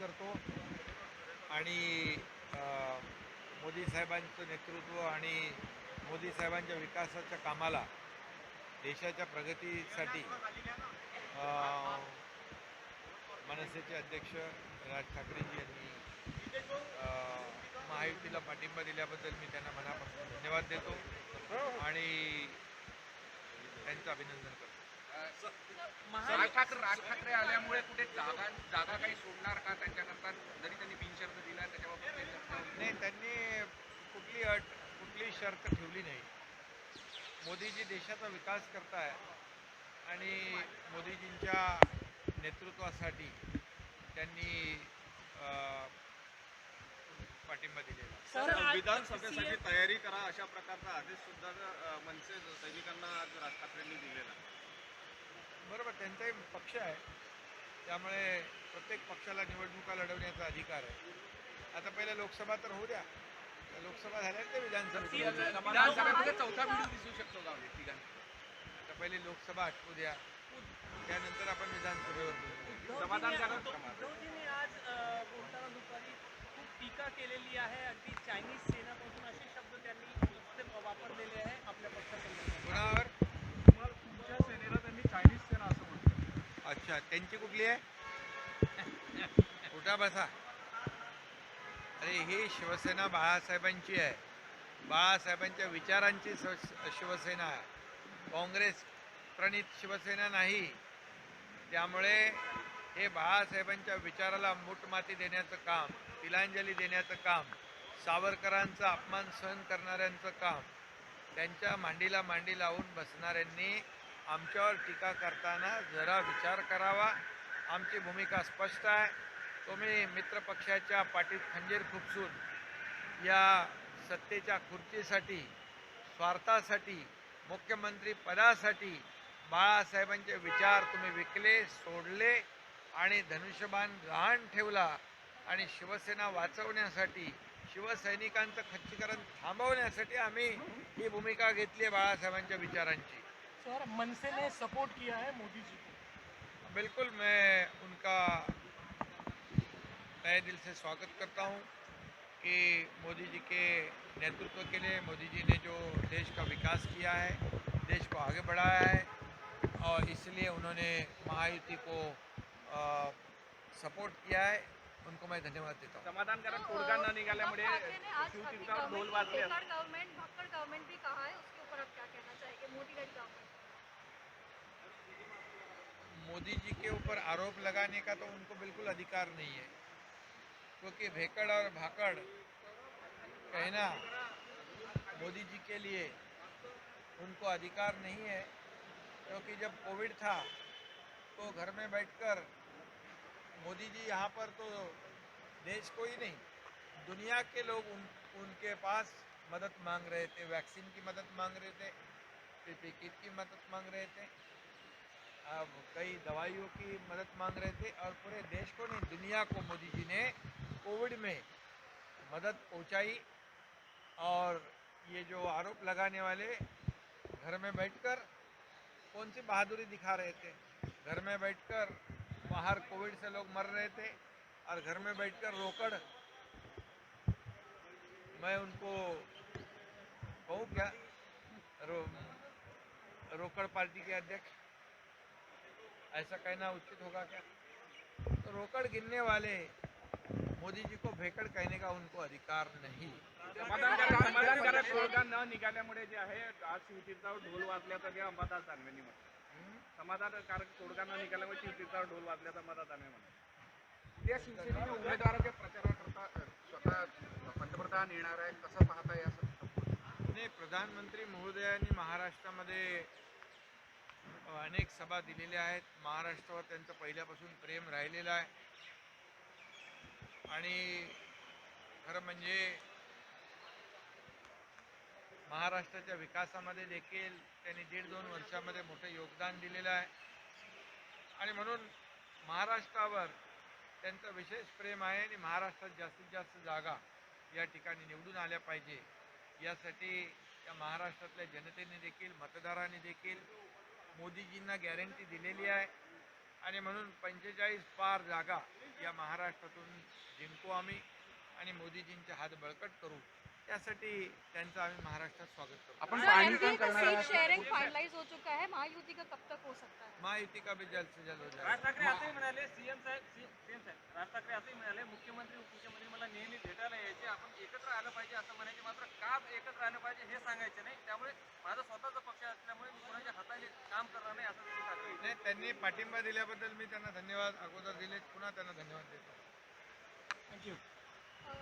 करतो. आणि मोदी साहेबांचं नेतृत्व आणि मोदी साहेबांच्या विकासाच्या कामाला देशाच्या प्रगतीसाठी मनसेचे अध्यक्ष राज ठाकरेजी यांनी महायुतीला पाठिंबा दिल्याबद्दल मी त्यांना मनापासून धन्यवाद देतो आणि त्यांचं अभिनंदन करतो. राज ठाकरे राज ठाकरे आल्यामुळे कुठे जागा जागा काही सोडणार का त्यांच्याकरता जरी त्यांनी बिनशर्त दिला त्याच्याबाबत? नाही त्यांनी कुठली अट कुठली शर्त ठेवली नाही मोदीजी देशाचा विकास करताय आणि मोदीजींच्या नेतृत्वासाठी त्यांनी अ, पाठिंबा दिलेला विधानसभेसाठी तयारी करा अशा प्रकारचा आदेश सुद्धा मनसे सैनिकांना आज राज ठाकरेंनी दिलेला. बरोबर त्यांचाही पक्ष आहे. त्यामुळे प्रत्येक पक्षाला निवडणुका लढवण्याचा अधिकार आहे. आता पहिले लोकसभा तर होऊ द्या. लोकसभा झाल्या ते विधानसभा चौथा व्हिडिओ दिसू शकतो का आता पहिले लोकसभा आटवू द्या. त्यानंतर आपण विधानसभेवर उद्धवजींनी आज बोलताना दुपारी खूप टीका केलेली आहे. अगदी चायनीज सेनापासून असे त्यांची कुठली आहे? उठा बसा. अरे ही शिवसेना बाळासाहेबांची आहे. बाळासाहेबांच्या विचारांची स- शिवसेना आहे. काँग्रेस प्रणित शिवसेना नाही. त्यामुळे हे बाळासाहेबांच्या विचाराला मूठमाती देण्याचं काम तिलांजली देण्याचं काम सावरकरांचा अपमान सहन करणाऱ्यांचं काम त्यांच्या मांडीला मांडी लावून बसणाऱ्यांनी आमच्यावर टीका करताना जरा विचार करावा. आमची भूमिका स्पष्ट आहे. तुम्ही मित्रपक्षाच्या पाठीत खंजीर खुपसून या सत्तेच्या खुर्चीसाठी स्वार्थासाठी मुख्यमंत्री पदासाठी बाळासाहेबांचे विचार तुम्ही विकले सोडले आणि धनुष्यबाण गहाण ठेवला आणि शिवसेना वाचवण्यासाठी शिवसैनिकांचं खच्चीकरण थांबवण्यासाठी आम्ही ही भूमिका घेतली आहे बाळासाहेबांच्या विचारांची. सर मनसे ने सपोर्ट किया है मोदी जी को। बिल्कुल मैं उनका तय दिल से स्वागत करता हूँ कि मोदी जी के नेतृत्व के लिए मोदी जी ने जो देश का विकास किया है देश को आगे बढ़ाया है और इसलिए उन्होंने महायुति को आ, सपोर्ट किया है। उनको मैं धन्यवाद देता हूँ। समाधानकारक तोडगा न निघाल्यामुळे ढोल वाजले भक्कड़ गवर्नमेंट भक्कड़ गवर्नमेंट भी कहा है उसके ऊपर आप क्या कहना चाहेंगे मोदी का गवर्नमेंट मोदी जी के ऊपर आरोप लगाने का तो उनको बिल्कुल अधिकार नहीं है। क्योंकि भेकड़ और भाकड़ कहना मोदी जी के लिए उनको अधिकार नहीं है। क्योंकि जब कोविड था तो घर में बैठकर मोदी जी यहाँ पर तो देश को ही नहीं, दुनिया के लोग उन, उनके पास मदद मांग रहे थे, वैक्सीन की मदद मांग रहे थे पीपी किट की मदद मांग रहे थे। अब कई दवाइयों की मदद मांग रहे थे और पूरे देश को नहीं दुनिया को मोदी जी ने कोविड में मदद पहुंचाई और ये जो आरोप लगाने वाले घर में बैठकर कौन सी बहादुरी दिखा रहे थे? घर में बैठकर बाहर कोविड से लोग मर रहे थे और घर में बैठकर रोकड़। मैं उनको कहूँ क्या? रो, रोकड़ पार्टी के अध्यक्ष। ऐसा कहना उचित होगा क्या? तो रोकड़ गिनने वाले मोदी जी को भेकड़ कहने का उनको अधिकार नहीं। न निघाल्यामुळे जे आहे आज शिवतीर्थावर ढोल वाजल्याचं जे अंबादास दानवेंनी म्हटलं समाधानकारक तोडगा न निघाल्यामुळे शिवतीर्थावर ढोल वाजल्याचा अंबादास दानवे म्हटलं त्या शिवसेनेच्या उमेदवाराच्या प्रचाराकरता अ, स्वतः पंतप्रधान येणार आहे कसं पाहता या प्रधानमंत्री महोदयांनी महाराष्ट्रामध्ये अनेक सभा दिलेल्या आहेत. महाराष्ट्रावर त्यांचं पहिल्यापासून प्रेम राहिलेलं आहे. आणि खरं म्हणजे महाराष्ट्राच्या विकासामध्ये देखील त्यांनी दीड दोन वर्षामध्ये मोठं योगदान दिलेलं आहे. आणि म्हणून महाराष्ट्रावर त्यांचं विशेष प्रेम आहे आणि महाराष्ट्रात जास्तीत जास्त जागा या ठिकाणी निवडून आल्या पाहिजे. यासाठी या महाराष्ट्रातल्या जनतेने देखील मतदारांनी देखील मोदीजींना गॅरंटी दिलेली आहे. आणि म्हणून पंचेचाळीस पार जागा या महाराष्ट्रातून जिंकू आम्ही आणि मोदीजींचे हात बळकट करू. त्यासाठी त्यांचं आम्ही महाराष्ट्रात स्वागत करतो. आपण पाणी एमपी का करणार सीट आहात. शेयरिंग फाइनलाइज हो चुका है महायुति का कब तक हो सकता है? महायुती का भी जल्द से जल्द हो राज ठाकरे असंही म्हणाले सीएम साहेब सीएम साहेब राज ठाकरे असंही म्हणाले मुख्यमंत्री उपमुख्यमंत्री मला नेहमी भेटायला यायचे आपण एकत्र आलं पाहिजे असं म्हणायचे मात्र का एकत्र आलं पाहिजे हे सांगायचे नाही. त्यामुळे माझा स्वतःचा पक्ष असल्यामुळे मी कुणाच्या हाताने काम करणार नाही असं त्यांनी सांगितलं. नाही त्यांनी पाठिंबा दिल्याबद्दल मी त्यांना धन्यवाद अगोदर दिले पुन्हा त्यांना धन्यवाद देतो. अ,